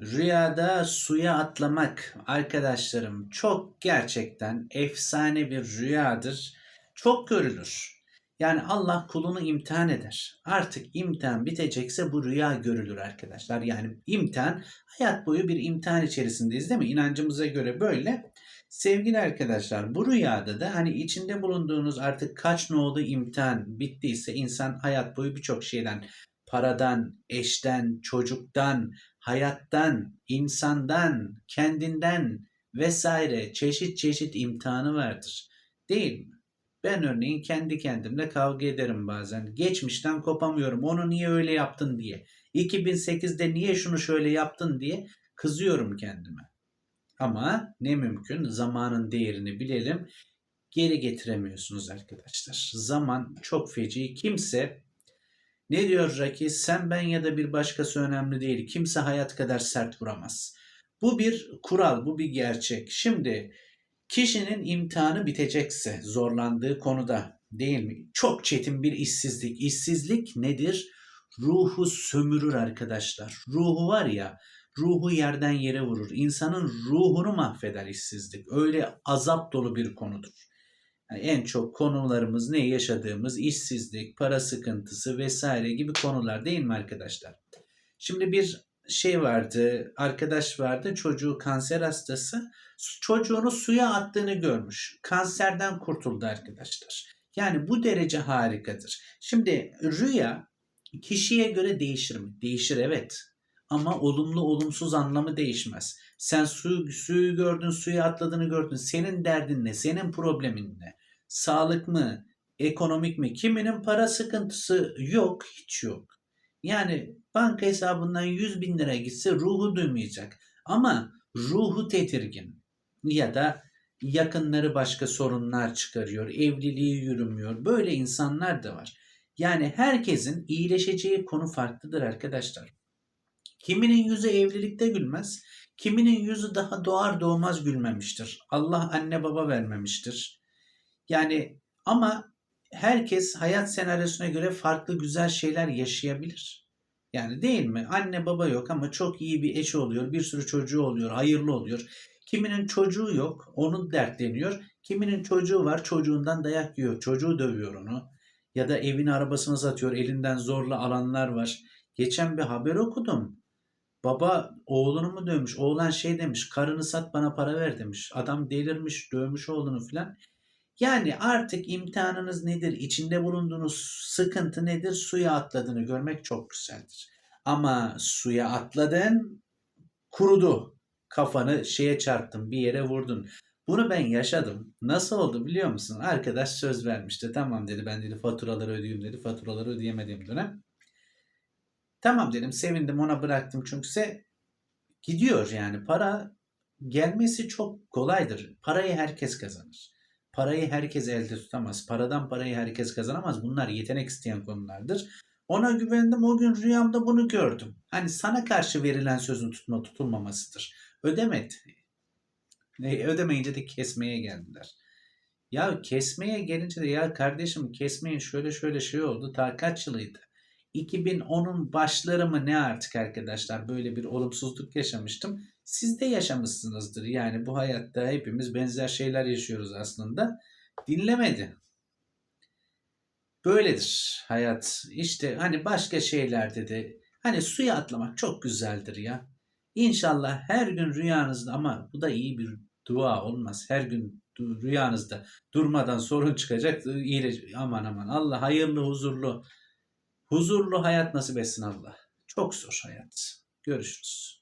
Rüyada suya atlamak arkadaşlarım çok gerçekten efsane bir rüyadır. Çok görülür. Yani Allah kulunu imtihan eder. Artık imtihan bitecekse bu rüya görülür arkadaşlar. Yani imtihan hayat boyu bir imtihan içerisindeyiz değil mi? İnancımıza göre böyle. Sevgili arkadaşlar bu rüyada da hani içinde bulunduğunuz artık kaç nolu imtihan bittiyse insan hayat boyu birçok şeyden paradan, eşten, çocuktan, hayattan, insandan, kendinden vesaire çeşit çeşit imtihanı vardır. Değil mi? Ben örneğin kendi kendimle kavga ederim bazen. Geçmişten kopamıyorum. Onu niye öyle yaptın diye. 2008'de niye şunu şöyle yaptın diye kızıyorum kendime. Ama ne mümkün zamanın değerini bilelim. Geri getiremiyorsunuz arkadaşlar. Zaman çok feci. Kimse ne diyor Raki? Sen ben ya da bir başkası önemli değil. Kimse hayat kadar sert vuramaz. Bu bir kural, bu bir gerçek. Şimdi kişinin imtihanı bitecekse zorlandığı konuda değil mi? Çok çetin bir işsizlik. İşsizlik nedir? Ruhu sömürür arkadaşlar. Ruhu var ya, ruhu yerden yere vurur. İnsanın ruhunu mahveder işsizlik. Öyle azap dolu bir konudur. Yani en çok konularımız ne yaşadığımız işsizlik, para sıkıntısı vesaire gibi konular değil mi arkadaşlar? Şimdi bir şey vardı, arkadaş vardı, çocuğu kanser hastası. Çocuğunu suya attığını görmüş. Kanserden kurtuldu arkadaşlar. Yani bu derece harikadır. Şimdi rüya kişiye göre değişir mi? Değişir evet. Ama olumlu olumsuz anlamı değişmez. Sen su, suyu gördün, suya atladığını gördün. Senin derdin ne? Senin problemin ne? Sağlık mı? Ekonomik mi? Kiminin para sıkıntısı yok, hiç yok. Yani banka hesabından 100 bin lira gitse ruhu duymayacak. Ama ruhu tedirgin. Ya da yakınları başka sorunlar çıkarıyor, evliliği yürümüyor. Böyle insanlar da var. Yani herkesin iyileşeceği konu farklıdır arkadaşlar. Kiminin yüzü evlilikte gülmez, kiminin yüzü daha doğar doğmaz gülmemiştir. Allah anne baba vermemiştir. Yani ama herkes hayat senaryosuna göre farklı güzel şeyler yaşayabilir. Yani değil mi? Anne baba yok ama çok iyi bir eşi oluyor, bir sürü çocuğu oluyor, hayırlı oluyor. Kiminin çocuğu yok, onun dertleniyor. Kiminin çocuğu var, çocuğundan dayak yiyor, çocuğu dövüyor onu. Ya da evini arabasını satıyor, elinden zorla alanlar var. Geçen bir haber okudum. Baba oğlunu mu dövmüş? Oğlan şey demiş, karını sat bana para ver demiş. Adam delirmiş, dövmüş oğlunu filan. Yani artık imtihanınız nedir? İçinde bulunduğunuz sıkıntı nedir? Suya atladığını görmek çok güzeldir. Ama suya atladın, kurudu. Kafanı şeye çarptın, bir yere vurdun. Bunu ben yaşadım. Nasıl oldu biliyor musun? Arkadaş söz vermişti. Tamam dedi ben dedi faturaları ödeyeyim dedi. Faturaları ödeyemediğim dönem. Tamam dedim sevindim ona bıraktım çünkü gidiyor yani para gelmesi çok kolaydır. Parayı herkes kazanır. Parayı herkes elde tutamaz. Paradan parayı herkes kazanamaz. Bunlar yetenek isteyen konulardır. Ona güvendim. O gün rüyamda bunu gördüm. Hani sana karşı verilen sözün tutma tutulmamasıdır. Ödemedi. Ödemeyince de kesmeye geldiler. Ya kesmeye gelince de ya kardeşim kesmeyin şöyle şöyle şey oldu. Ta kaç yılıydı? 2010'un başları mı ne artık arkadaşlar böyle bir olumsuzluk yaşamıştım. Siz de yaşamışsınızdır. Yani bu hayatta hepimiz benzer şeyler yaşıyoruz aslında. Dinlemedi. Böyledir hayat. İşte hani başka şeylerde de hani suya atlamak çok güzeldir ya. İnşallah her gün rüyanızda ama bu da iyi bir dua olmaz. Her gün rüyanızda durmadan sorun çıkacak. İyileş aman aman Allah hayırlı huzurlu huzurlu hayat nasip etsin Allah. Çok zor hayat. Görüşürüz.